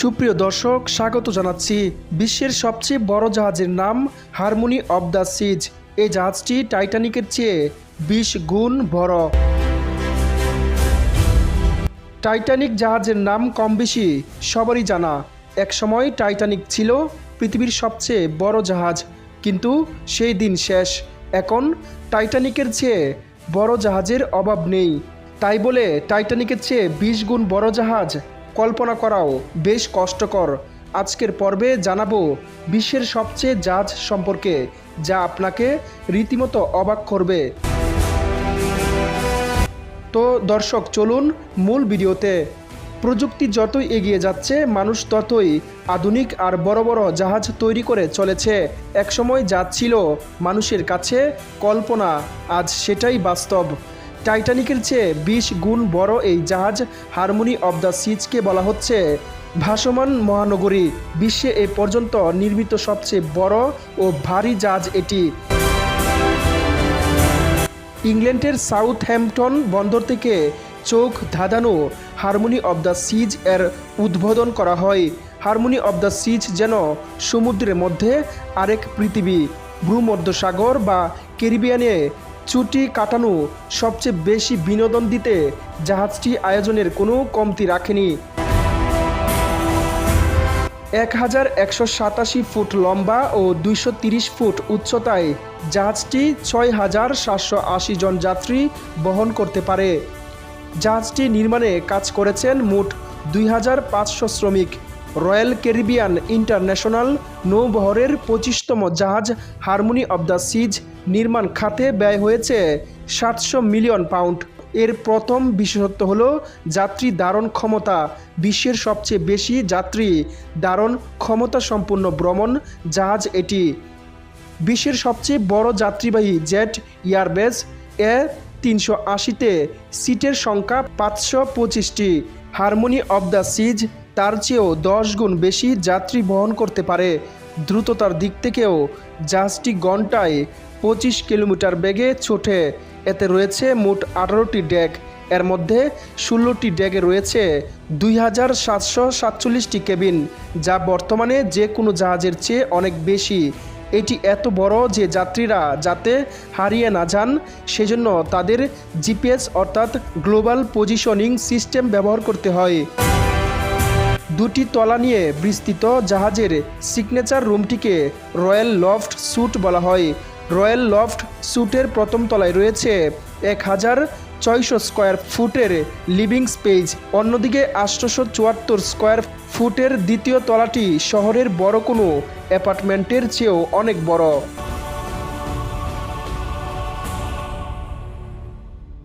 সুপ্রিয় দর্শক, স্বাগত জানাচ্ছি বিশ্বের সবচেয়ে বড় জাহাজের নাম হারমোনি অব দ্য সিজ। এই জাহাজটি টাইটানিকের চেয়ে বিশ গুণ বড়। টাইটানিক জাহাজের নাম কম বেশি সবারই জানা। একসময় টাইটানিক ছিল পৃথিবীর সবচেয়ে বড় জাহাজ, কিন্তু সেই দিন শেষ। এখন টাইটানিকের চেয়ে বড় জাহাজের অভাব নেই। তাই বলে টাইটানিকের চেয়ে বিশ গুণ বড় জাহাজ কল্পনা করাও বেশ কষ্টকর। আজকের পর্বে জানাব বিশ্বের সবচেয়ে জাজ সম্পর্কে, যা আপনাকে রীতিমতো অবাক করবে। তো দর্শক, চলুন মূল ভিডিওতে। প্রযুক্তি যতই এগিয়ে যাচ্ছে, মানুষ ততই আধুনিক আর বড় বড় জাহাজ তৈরি করে চলেছে। একসময় যা ছিল মানুষের কাছে কল্পনা, আজ সেটাই বাস্তব। টাইটানিকের চেয়ে বিশ গুণ বড় এই জাহাজ হারমোনি অব দ্য সিজকে বলা হচ্ছে। ভাসমান মহানগরী বিশ্বে এ পর্যন্ত নির্মিত সবচেয়ে বড় ও ভারী জাহাজ এটি। ইংল্যান্ডের সাউথ হ্যাম্পটন বন্দর থেকে চোখ ধাঁধানো হারমোনি অব দ্য সিজ এর উদ্বোধন করা হয়। হারমোনি অব দ্য সিজ যেন সমুদ্রের মধ্যে আরেক পৃথিবী, ভূমধ্যসাগর বা ক্যারিবিয়ানে ছুটি কাটানো সবচেয়ে বেশি বিনোদন দিতে জাহাজটি আয়োজনের কোনো কমতি রাখেনি। এক হাজার একশো সাতাশি ফুট লম্বা ও দুইশো তিরিশ ফুট উচ্চতায় জাহাজটি ছয় হাজার সাতশো আশি জন যাত্রী বহন করতে পারে। জাহাজটি নির্মাণে কাজ করেছেন মোট দুই হাজার পাঁচশো শ্রমিক। রয়্যাল ক্যারিবিয়ান ইন্টারন্যাশনাল নৌবহরের পঁচিশতম জাহাজ হারমোনি অব দ্য সিজ নির্মাণ খাতে ব্যয় হয়েছে সাতশো মিলিয়ন পাউন্ড। এর প্রথম বিশেষত্ব হল যাত্রী ধারণ ক্ষমতা। বিশ্বের সবচেয়ে বেশি যাত্রী ধারণ ক্ষমতা সম্পন্ন ভ্রমণ জাহাজ এটি। বিশ্বের সবচেয়ে বড় যাত্রীবাহী জেট এয়ারবেস এ তিনশো আশিতে সিটের সংখ্যা পাঁচশো পঁচিশটি। হারমোনি অব দ্য সিজ তার চেয়েও দশ গুণ বেশি যাত্রী বহন করতে পারে। দ্রুততার দিক থেকেও জাহাজটি ঘন্টায় পঁচিশ কিলোমিটার বেগে ছোটে। এতে রয়েছে মোট আঠারোটি ডেক। এর মধ্যে ষোলোটি ডেকে রয়েছে দুই হাজার সাতশো সাতচল্লিশটি কেবিন, যা বর্তমানে যে কোনো জাহাজের চেয়ে অনেক বেশি। এটি এত বড় যে যাত্রীরা যাতে হারিয়ে না যান, সেজন্য তাদের জিপিএস অর্থাৎ গ্লোবাল পজিশনিং সিস্টেম ব্যবহার করতে হয়। দুটি তলা নিয়ে বিস্তৃত জাহাজের সিগনেচার রুমটিকে রয়্যাল লফট স্যুট বলা হয়। রয়্যাল লফট স্যুটের প্রথম তলায় রয়েছে এক হাজার ছয়শো স্কোয়ার ফুটের লিভিং স্পেস অন্যদিকে আটশোশো চুয়াত্তর স্কোয়ার ফুটের দ্বিতীয় তলাটি শহরের বড় কোনো অ্যাপার্টমেন্টের চেয়েও অনেক বড়।